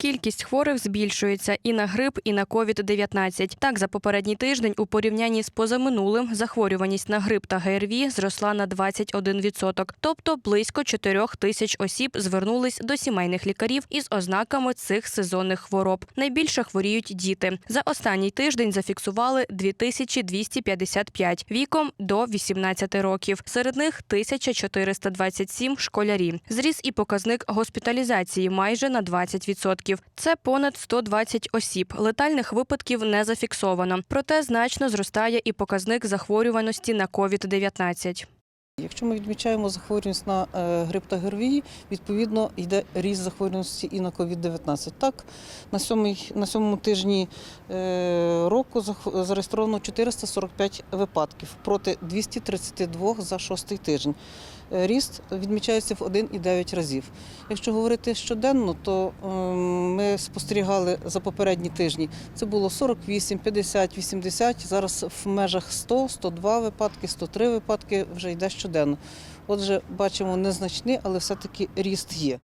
Кількість хворих збільшується і на грип, і на COVID-19. Так, за попередній тиждень у порівнянні з позаминулим захворюваність на грип та ГРВІ зросла на 21%. Тобто близько 4 тисяч осіб звернулись до сімейних лікарів із ознаками цих сезонних хвороб. Найбільше хворіють діти. За останній тиждень зафіксували 2255 віком до 18 років. Серед них 1427 школярі. Зріс і показник госпіталізації майже на 20%. Це понад 120 осіб. Летальних випадків не зафіксовано. Проте значно зростає і показник захворюваності на COVID-19. Якщо ми відмічаємо захворюваність на е, грип та ГРВІ, відповідно йде ріст захворюваності і на COVID-19. Так, на сьомий, на сьомому тижні е, року зареєстровано 445 випадків проти 232 за шостий тиждень. Е, Ріст відмічається в 1,9 разів. Якщо говорити щоденно, то е, ми спостерігали за попередні тижні. Це було 48, 50, 80, зараз в межах 100, 102 випадки, 103 випадки вже йде щоденно. Отже, бачимо незначний, але все-таки ріст є.